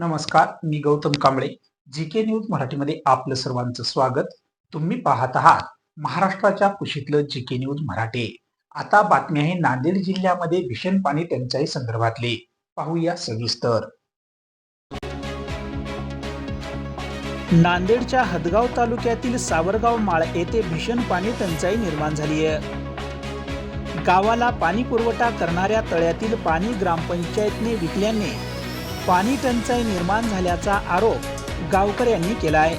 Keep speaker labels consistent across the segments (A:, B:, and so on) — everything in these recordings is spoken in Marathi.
A: नमस्कार मी Gautam Kamble. G K news मराठीमध्ये आपलं सर्वांचं स्वागत. तुम्ही पाहत आहात महाराष्ट्राच्या कुशीतलं जी के न्यूज मराठी. आता बातमी आहे नांदेड जिल्ह्यामध्ये भीषण पाणी टंचाई संदर्भातली. पाहूया सविस्तर. नांदेडच्या हदगाव तालुक्यातील सावरगाव माळ येथे भीषण पाणी टंचाई निर्माण झाली आहे. गावाला पाणी पुरवठा करणाऱ्या तळ्यातील पाणी ग्रामपंचायतने विकल्याने पाणी टंचाई निर्माण झाल्याचा आरोप गावकऱ्यांनी केला आहे.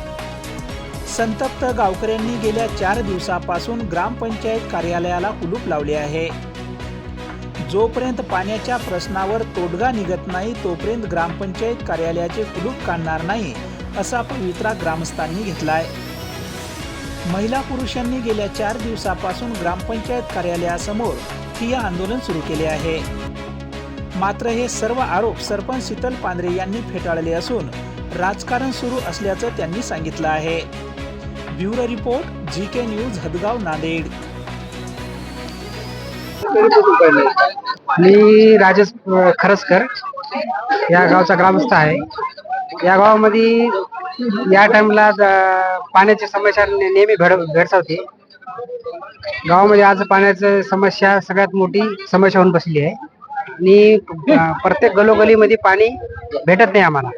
A: संतप्त गावकऱ्यांनी गेल्या चार दिवसापासून ग्रामपंचायत कार्यालयाला कुलूप लावले आहे. जोपर्यंत पाण्याच्या प्रश्नावर तोडगा निघत नाही तोपर्यंत ग्रामपंचायत कार्यालयाचे कुलूप काढणार नाही असा पवित्रा ग्रामस्थांनी घेतलाय. महिला पुरुषांनी गेल्या चार दिवसापासून ग्रामपंचायत कार्यालयासमोर ठिय्या आंदोलन सुरू केले आहे. मात्र हे सर्व आरोप सरपंच शीतल पांढरे यांनी फेटाळले असून राजकारण सुरू असल्याचं त्यांनी सांगितलं आहे. Bureau report G K news Hadgaon Nanded.
B: मी राजेश खरसकर या गावचा ग्रामस्थ आहे. या गावामध्ये या टाइमला पाण्याची समस्या नेहमी भेड भेडसावते गावामध्ये आज पाण्याची समस्या सगळ्यात मोठी समस्या होऊन बसली आहे. आणि प्रत्येक गलोगलीमध्ये पाणी भेटत नाही आम्हाला.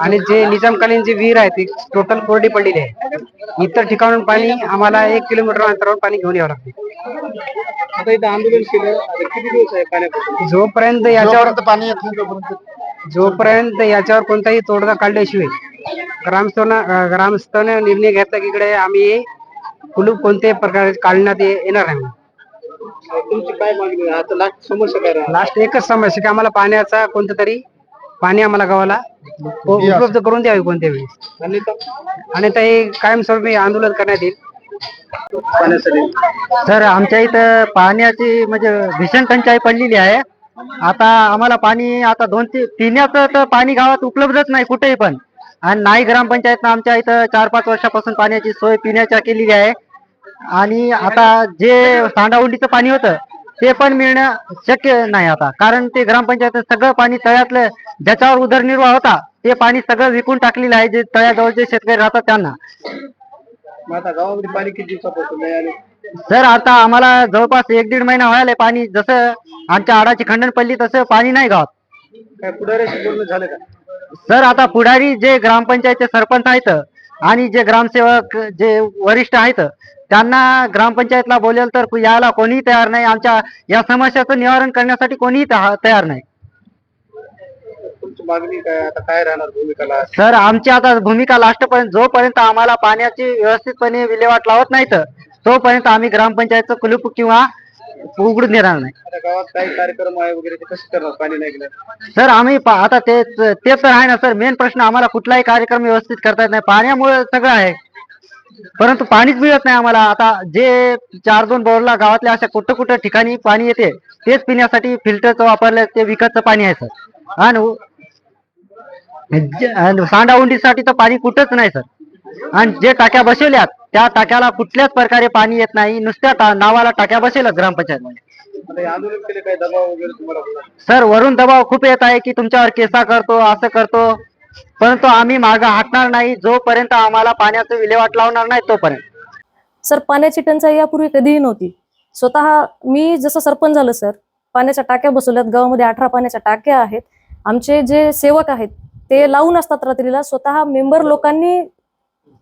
B: आणि जे निजामकालीन जी विहीर आहे ती टोटल कोरडी पडलेली आहे. इतर ठिकाणून पाणी आम्हाला एक किलोमीटर अंतरावर पाणी घेऊन यावं लागते. जोपर्यंत याच्यावर पाणी येत नाही तोपर्यंत जोपर्यंत याच्यावर कोणताही तोडगा काढल्याशिवाय ग्रामस्थांना ग्रामस्थांना निर्णय घेतला की इकडे आम्ही कुलूप कोणत्याही प्रकारे काढण्यात येणार नाही.
C: तुमची काय मागणी आहे? आता लास्ट समस्या काय राहणार?
B: लास्ट एकच समस्या की आम्हाला पाण्याचा कोणतं तरी पाणी आम्हाला गावाला उ- उपलब्ध करून द्यावे कोणत्या वेळेस.
C: आणि
B: ते कायमस्वरूपी आंदोलन करण्यात येईल.
C: पाण्यासाठी.
B: सर आमच्या इथं पाण्याची म्हणजे भीषण टंचाई पडलेली आहे. आता आम्हाला पाणी आता दोन तीन पिण्याचं तर पाणी गावात उपलब्धच नाही कुठेही पण. आणि नाही ग्रामपंचायतनं आमच्या इथं चार पाच वर्षापासून पाण्याची सोय पिण्याच्या केलेली आहे. आणि आता जे सांडाउंडीचं पाणी होतं ते पण मिळणं शक्य नाही आता. कारण ते ग्रामपंचायत सगळं पाणी तळ्यातलं ज्याच्यावर उदरनिर्वाह होता ते पाणी सगळं विकून टाकलेलं आहे जे तळ्याजवळ जे शेतकरी राहतात त्यांना.
C: मग आता गावामध्ये पाणी किती दिवसापासून नाही आले?
B: सर आता आम्हाला जवळपास एक दीड महिना व्हायला पाणी. जसं आमच्या आडाची खंडन पडली तसं पाणी नाही गावात.
C: काय पुढाऱ्याशी बोलणं झालं का?
B: सर आता पुढारी जे ग्रामपंचायतचे सरपंच आहेत आणि जे ग्रामसेवक जे वरिष्ठ आहेत त्यांना ग्रामपंचायतला बोलेल तर यायला कोणीही तयार नाही. आमच्या या समस्याचं निवारण करण्यासाठी कोणीही तया- तयार नाही.
C: तुमची मागणी काय? आता काय राहणार भूमिका last?
B: सर आमची आता भूमिका लास्ट पर्यंत जोपर्यंत आम्हाला पाण्याची व्यवस्थितपणे विल्हेवाट लावत नाहीत तोपर्यंत आम्ही ग्रामपंचायतचं कुलूप किंवा उघडून देणार नाही.
C: आता गावात काही कार्यक्रम आहे वगैरे? ते कसे करणार पाणी नाही गेलं?
B: सर आम्ही आता ते ते तर आहे ना सर. मेन प्रश्न आम्हाला कुठलाही कार्यक्रम व्यवस्थित करता येत नाही. पाण्यामुळे सगळं आहे. परंतु पाणीच मिळत नाही आम्हाला. आता जे चार दोन बोरला गावातल्या अशा कुठं कुठं ठिकाणी पाणी येते तेच पिण्यासाठी फिल्टरचं वापरलं ते विकतचं पाणी आहे सर. आणि सांडाउंडीसाठी तर पाणी कुठंच नाही सर. आणि जे टाक्या बसवल्यात त्या टाक्याला कुठल्याच प्रकारे पाणी येत नाही. नुसत्या नावाला टाक्या बसवल्यात ग्रामपंचायत? सर वरून दबाव खूप येत आहे की तुमच्यावर केसा करतो असं करतो. परंतु आम्ही मार्ग हटणार नाही. जोपर्यंत आम्हाला पाण्याचं विल्हेवाट लावणार नाही तोपर्यंत.
D: सर पाण्याची टंचाई यापूर्वी कधीही नव्हती. स्वतः मी जसं सरपंच झालं सर पाण्याच्या टाक्या बसवल्यात. गावामध्ये अठरा पाण्याच्या टाक्या आहेत. आमचे जे सेवक आहेत ते लावून असतात रात्रीला. स्वतः मेंबर लोकांनी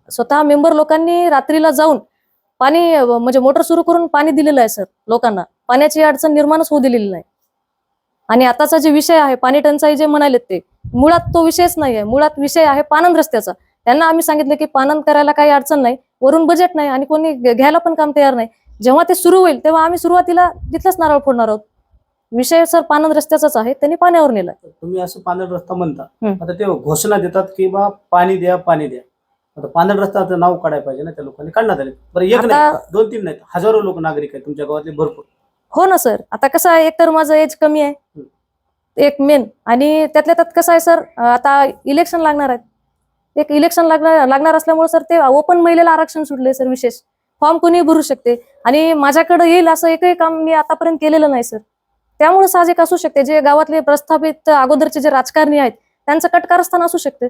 D: स्वतः मेंबर लोकांनी रात्रीला जाऊन पाणी म्हणजे मोटर सुरू करून पाणी दिलेलं आहे सर लोकांना. पाण्याची अडचण निर्माणच होऊ दिलेली नाही. आणि आताचा जे विषय आहे पाणी टंचाई जे म्हणालेत ते मुळात तो विषयच नाही आहे मुळात विषय आहे पानंद रस्त्याचा. त्यांना आम्ही सांगितलं की पानंद करायला काही अडचण नाही. वरून बजेट नाही आणि कोणी घ्यायला पण काम तयार नाही. जेव्हा ते सुरू होईल तेव्हा आम्ही सुरुवातीला तिथलंच नारळ फोडणार आहोत. विषय सर पानंद रस्त्याचाच आहे. त्यांनी पाण्यावर नेलाय.
E: तुम्ही असं पांढरा रस्ता म्हणता. आता ते घोषणा देतात की बा पाणी द्या पाणी द्या. आता पांढरा रस्त्याचं नाव काढायला पाहिजे ना त्या लोकांनी. काढण्यात आले. बरं एक नाही दोन तीन नाहीत हजारो लोक नागरिक आहेत तुमच्या गावातले भरपूर.
D: हो ना सर. आता कसं आहे एकतर माझं एज कमी आहे. एक मेन आणि त्यातल्या त्यात कसं आहे सर आता इलेक्शन लागणार आहेत. एक इलेक्शन लागणार लागणार असल्यामुळे सर ते ओपन महिलेला आरक्षण सुटले सर विशेष. फॉर्म कोणी भरू शकते. आणि माझ्याकडे येईल असं एकही काम मी आतापर्यंत केलेलं नाही सर त्यामुळे साहजिक असू शकते जे गावातले प्रस्थापित अगोदरचे जे राजकारणी आहेत त्यांचं कटकारस्थान असू शकते.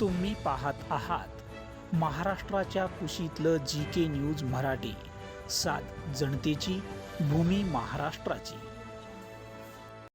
A: तुम्ही पाहत आहात महाराष्ट्राच्या कुशीतलं जी के न्यूज मराठी. सात जनतेची भूमी महाराष्ट्राची.